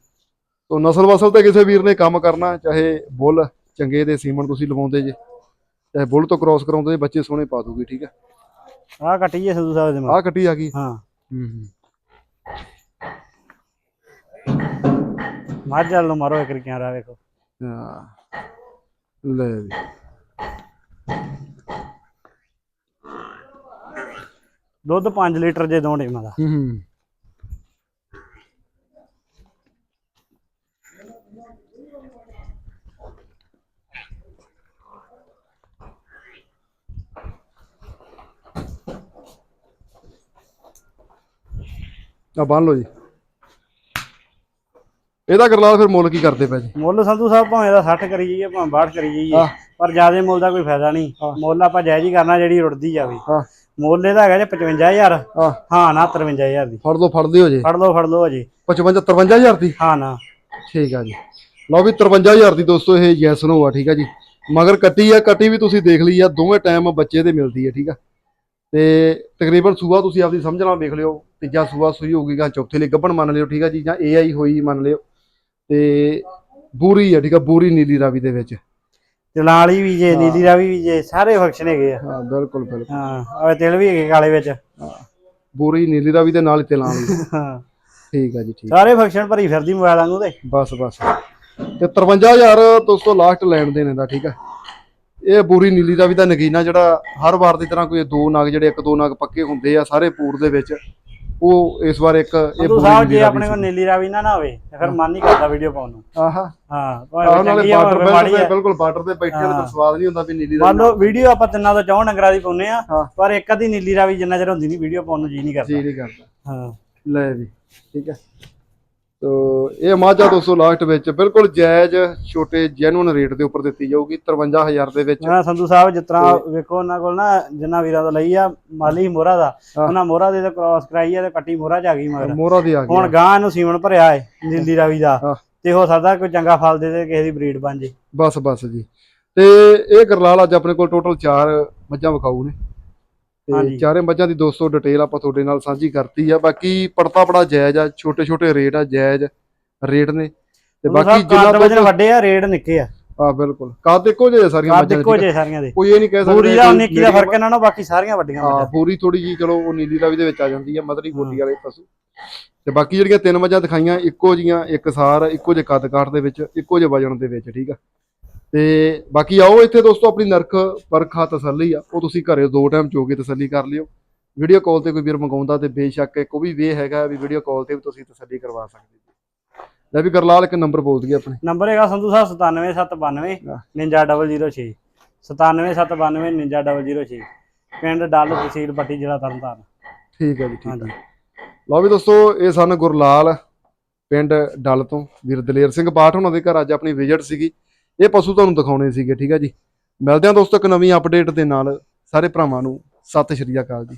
ਤੋ ਨਸਲ ਵਸਲ ਤੇ ਕਿਸੇ ਵੀਰ ਨੇ ਕੰਮ ਕਰਨਾ ਚਾਹੇ ਬੁੱਲ ਚੰਗੇ ਦੇ ਸੀਮਨ ਤੁਸੀਂ ਲਵਾਉਂਦੇ ਜੇ। ਚਾਹੇ ਬੁੱਲ ਤੋਂ ਕ੍ਰਾਸ ਕਰਾਉਂਦੇ ਬੱਚੇ ਸੋਹਣੇ ਪਾ ਦੂਗੀ ਠੀਕ ਆ ਆਹ ਕੱਟੀ ਜੇ ਸੰਧੂ ਸਾਹਿਬ ਦੇ ਮਗਰ ਆਹ ਕੱਟੀ ਆ ਗਈ। ਹਾਂ। ਹੂੰ ਹੂੰ। ਮੱਝ ਵੱਲ ਨੂੰ ਮਾਰੋ ਇੱਕ ਕੈਮਰਾ ਵੇਖੋ। ਹਾਂ। ਲੈ ਵੀ। ਦੁੱਧ 5 ਲੀਟਰ ਜੇ ਦੋ ਟਾਈਮਾਂ ਦਾ। ਹੂੰ। ਆ ਬੰਨ ਲਓ ਜੀ। ਇਹਦਾ ਕਰਲਾਲ ਫਿਰ ਮੁੱਲ ਕੀ ਕਰਦੇ ਪਏ ਜੀ? ਮੁੱਲ ਸੰਧੂ ਸਾਹਿਬ ਭਾਵੇਂ ਦਾ 60 ਕਰੀ ਜਾਈਏ ਭਾਵੇਂ 62 ਕਰੀ ਜਾਈਏ। ਪਰ ਜਿਆਦੇ ਮੁੱਲ ਦਾ ਕੋਈ ਫਾਇਦਾ ਨਹੀਂ। ਮੁੱਲ ਆਪਾਂ ਜਾਇਜ਼ ਹੀ ਕਰਨਾ ਜਿਹੜੀ ਰੁੜਦੀ ਜਾਵੇ। ਮੁੱਲ ਇਹਦਾ ਹੈਗਾ ਜੇ 55000 ਹਾਂ। ਹਾਂ ਨਾ 53000 ਦੀ। ਫੜ ਲਓ ਫੜਦੇ ਹੋ ਜੇ। ਫੜ ਲਓ ਫੜ ਲਓ ਅਜੇ 55 53000 ਦੀ? ਹਾਂ ਨਾ। ਠੀਕ ਆ ਜੀ। ਲਓ ਵੀ 53000 ਦੀ ਦੋਸਤੋ ਇਹ ਯੈਸ ਨੋ ਆ ਠੀਕ ਆ ਜੀ। ਮਗਰ ਕੱਟੀ ਆ ਕੱਟੀ ਵੀ ਤੁਸੀਂ ਦੇਖ ਲਈ ਆ ਦੋਵੇਂ ਟਾਈਮ ਬੱਚੇ ਦੇ ਮਿਲਦੀ ਆ ਠੀਕ ਆ। ਤੇ ਤਕਰੀਬਨ ਸੂਆ ਤੁਸੀਂ ਆਪਦੀ ਸਮਝ ਨਾਲ ਵੇਖ ਲਿਓ ਤੀਜਾ ਸੂਆ ਸੂਈ ਹੋਊਗੀ ਜਾਂ ਚੌਥੇ ਲਈ ਗੱਭਣ ਮੰਨ ਲਿਓ ਠੀਕ ਆ ਜੀ ਜਾਂ ਏਆਈ ਹੋਈ ਮੰਨ ਲਿਓ ਤੇ ਬੂਰੀ ਆ ਠੀਕ ਆ ਬੂਰੀ ਨੀਲੀ ਰਾਵੀ ਦੇ ਵਿੱਚ। ਤੇ ਲਾਲੀ ਵੀ ਜੇ ਨੀਲੀ ਰਾਵੀ ਵੀ ਜੇ ਸਾਰੇ ਫੰਕਸ਼ਨ ਹੈਗੇ ਆ। ਹਾਂ ਬਿਲਕੁਲ ਬਿਲਕੁਲ। ਹਾਂ ਆਵੇ ਤਿਲ ਵੀ ਹੈਗੇ ਕਾਲੇ ਵਿੱਚ। ਬੂਰੀ ਨੀਲੀ ਰਾਵੀ ਦੇ ਨਾਲ ਹੀ ਤੇ ਲਾਉਣੀ ਹਾਂ। ਠੀਕ ਆ ਜੀ ਠੀਕ। ਸਾਰੇ ਫੰਕਸ਼ਨ ਭਰੀ ਫਿਰਦੀ ਮੋਬਾਈਲ ਵਾਂਗੂ ਤੇ। ਬਸ ਬਸ। ਤੇ 53000 ਦੋਸਤੋ ਲਾਸਟ ਲੈਣ ਦੇਣੇ ਦਾ ਠੀਕ ਆ। ਇਹ ਬੂਰੀ ਨੀਲੀ ਦਾ ਵੀ ਤਾਂ ਨਗੀਨਾ ਜਿਹੜਾ ਹਰ ਵਾਰ ਦੀ ਤਰ੍ਹਾਂ ਕੋਈ ਦੋ ਨਗ ਜਿਹੜੇ ਇੱਕ ਦੋ ਨਗ ਪੱਕੇ ਹੁੰਦੇ ਆ ਸਾਰੇ ਪੂਰ ਦੇ ਵਿੱਚ ਉਹ ਇਸ ਵਾਰ ਇੱਕ ਇਹ ਸੰਧੂ ਬੂਰੀ ਸਾਹਿਬ ਨੀਲੀ ਜੇ ਆਪਣੇ ਕੋਲ ਨੀਲੀ ਰਾਵੀ ਨਾ ਨਾ ਹੋਵੇ ਤੇ ਫਿਰ ਮਨ ਨਹੀਂ ਕਰਦਾ ਵੀਡੀਓ ਪਾਉਣ ਨੂੰ। ਆਹਾ। ਹਾਂ ਭਾਵੇਂ ਨਾਲੇ ਚੰਗੀ ਆ ਭਾਵੇਂ ਮਾੜੀ ਆ। ਬਿਲਕੁਲ ਬਾਰਡਰ ਤੇ ਬੈਠੇ ਤੇ ਸਵਾਦ ਨਹੀਂ ਹੁੰਦਾ ਵੀ ਨੀਲੀ ਦਾ ਮੰਨ ਲਓ ਵੀਡੀਓ ਆਪਾਂ ਤਿੰਨਾਂ ਤੋਂ ਚੌਂ ਡੰਗਰਾਂ ਦੀ ਪਾਉਨੇ ਆ। ਪਰ ਇੱਕ ਅੱਧੀ ਨੀਲੀ ਰਾਵੀ ਜਿੰਨਾ ਚਿਰ ਹੁੰਦੀ ਨਹੀਂ ਵੀਡੀਓ ਪਾਉਣ ਨੂੰ ਜੀ ਨਹੀਂ ਕਰਦਾ। ਜੀ ਨਹੀਂ ਕਰਦਾ। ਹਾਂ। ਲੈ ਵੀ ਠੀਕ ਹੈ। ਤੋ ਇਹ ਮਾਝਾ 200 ਲਾਸਟ ਵਿੱਚ ਬਿਲਕੁਲ ਜਾਇਜ਼ ਛੋਟੇ ਜੈਨੂਨ ਰੇਟ ਦੇ ਉੱਪਰ ਦਿੱਤੀ ਜਾਊਗੀ 53000 ਦੇ ਵਿੱਚ। ਮੈਂ ਸੰਧੂ ਸਾਹਿਬ ਜਿਸ ਤਰ੍ਹਾਂ ਵੇਖੋ ਉਹਨਾਂ ਕੋਲ ਨਾ ਜਿੰਨਾ ਵੀਰਾਂ ਤੋਂ ਲਈ ਆ ਮਾਲੀ ਮੋਹਰਾ ਦਾ। ਉਹਨਾਂ ਮੋਹਰਾ ਦੇ ਤੇ ਕ੍ਰਾਸ ਕਰਾਈ ਆ ਤੇ ਕੱਟੀ ਮੋਹਰਾ ਚ ਆ ਗਈ ਮਗਰ। ਮੋਹਰਾ ਦੀ ਆ ਗਈ ਹੁਣ ਗਾਂ ਨੂੰ ਸੀਮਨ ਭਰਿਆ ਏ ਨੀਲੀ ਰਾਵੀ ਦਾ। ਤੇ ਹੋ ਸਕਦਾ ਕੋਈ ਚੰਗਾ ਫਲ ਦੇ ਦੇ ਕਿਸੇ ਦੀ ਬਰੀਡ ਬਣ ਜੇ। ਬਸ ਬਸ ਜੀ। ਤੇ ਇਹ ਗਰਲਾਲ ਅੱਜ ਆਪਣੇ ਕੋਲ ਟੋਟਲ 4 ਮੱਝਾਂ ਵਿਖਾਊ ਨੇ। ਤੇ। ਚਾਰੇ ਮੱਝਾਂ ਦੀ 200 ਡਿਟੇਲ ਆਪਾਂ ਤੁਹਾਡੇ ਨਾਲ ਸਾਂਝੀ ਕਰਤੀ ਆ। ਬਾਕੀ ਪੜਤਾ ਬੜਾ ਜਾਇਜ਼ ਆ ਛੋਟੇ ਛੋਟੇ ਰੇਟ ਆ ਜਾਇਜ਼। ਰੇਟ ਨੇ। ਤੇ ਬਾਕੀ ਜਿੰਨਾ ਜਿੰਨਾ ਵਜਨ ਵੱਡੇ ਆ ਰੇਟ ਨਿੱਕੇ ਆ। ਆ ਬਿਲਕੁਲ। ਕਾਦ ਇੱਕੋ ਜਿਹੇ ਸਾਰੀਆਂ ਮੱਝਾਂ ਦੇ, ਇੱਕੋ ਸਾਰੀਆਂ ਦੇ। ਕੋਈ ਇਹ ਨਹੀਂ ਕਹਿ ਸਕਦੇ ਪੂਰੀ ਦਾ ਨਿੱਕੀ ਦਾ ਫ਼ਰਕ ਇਹਨਾਂ ਨਾਲੋਂ ਬਾਕੀ ਸਾਰੀਆਂ ਵੱਡੀਆਂ ਹਾਂ ਪੂਰੀ ਥੋੜੀ ਜੀ ਚਲੋ ਉਹ ਨੀਲੀ ਰਾਵੀ ਦੇ ਵਿੱਚ ਆ ਜਾਂਦੀ ਆ ਮਦਰੀ ਗੋਡੀ ਵਾਲੇ ਪਸ਼ੂ। ਤੇ ਬਾਕੀ ਜਿਹੜੀਆਂ ਤਿੰਨ ਮੱਝਾਂ ਦਿਖਾਈਆਂ ਇੱਕੋ ਜੀਆਂ ਇੱਕ ਸਾਰ ਇੱਕੋ ਜਿਹੇ ਕੱਦ ਕਾਠ ਦੇ ਵਿੱਚ ਇੱਕੋ ਜਿਹੇ ਵਜਨ ਦੇ ਵਿੱਚ ਠੀਕ ਆ। ਤੇ ਬਾਕੀ ਆਓ ਇੱਥੇ ਦੋਸਤੋ ਆਪਣੀ ਨਰਖ ਪਰਖਾ ਤਸੱਲੀ ਆ। ਉਹ ਤੁਸੀਂ ਘਰੇ ਦੋ ਟਾਈਮ ਚੋ ਕੇ ਤਸੱਲੀ ਕਰ ਲਿਓ। ਵੀਡੀਓ ਕਾਲ ਤੇ ਕੋਈ ਵੀਰ ਮੰਗਾਉਂਦਾ ਤੇ ਬੇਸ਼ੱਕ ਇੱਕ ਉਹ ਵੀ ਵੇ ਹੈਗਾ ਵੀ ਵੀਡੀਓ ਕਾਲ ਤੇ ਵੀ ਤੁਸੀਂ ਤਸੱਲੀ ਕਰਵਾ ਸਕਦੇ ਲੈ ਵੀ ਗਰਲਾਲ ਇੱਕ ਨੰਬਰ ਬੋਲ ਦਈਏ ਆਪਣੇ। ਨੰਬਰ ਹੈਗਾ ਸੰਧੂ ਸਾਹਿਬ 97792 ਆਹ। 99006 97792 99006 ਪਿੰਡ ਡੱਲ ਤਹਿਸੀਲ ਪੱਟੀ ਜ਼ਿਲ੍ਹਾ ਤਰਨਤਾਰਨ। ਠੀਕ ਹੈ ਜੀ ਠੀਕ ਹੈ। ਲਓ ਵੀ ਦੋਸਤੋ ਇਹ ਸਨ ਗੁਰਲਾਲ ਪਿੰਡ ਡੱਲ ਤੋਂ ਵੀਰ ਦਲੇਰ ਸਿੰਘ ਬਾਠ ਉਹਨਾਂ ਦੇ ਘਰ। ਅੱਜ ਆਪਣੀ ਵਿਜ਼ਿਟ ਸੀਗੀ। ਇਹ ਪਸ਼ੂ ਤੁਹਾਨੂੰ ਦਿਖਾਉਣੇ ਸੀਗੇ ਠੀਕ ਹੈ ਜੀ। ਮਿਲਦੇ ਹਾਂ ਦੋਸਤੋ ਇੱਕ ਨਵੀਂ ਅਪਡੇਟ ਦੇ ਨਾਲ। ਸਾਰੇ ਭਰਾਵਾਂ ਨੂੰ ਸਤਿ ਸ਼੍ਰੀ ਅਕਾਲ ਜੀ।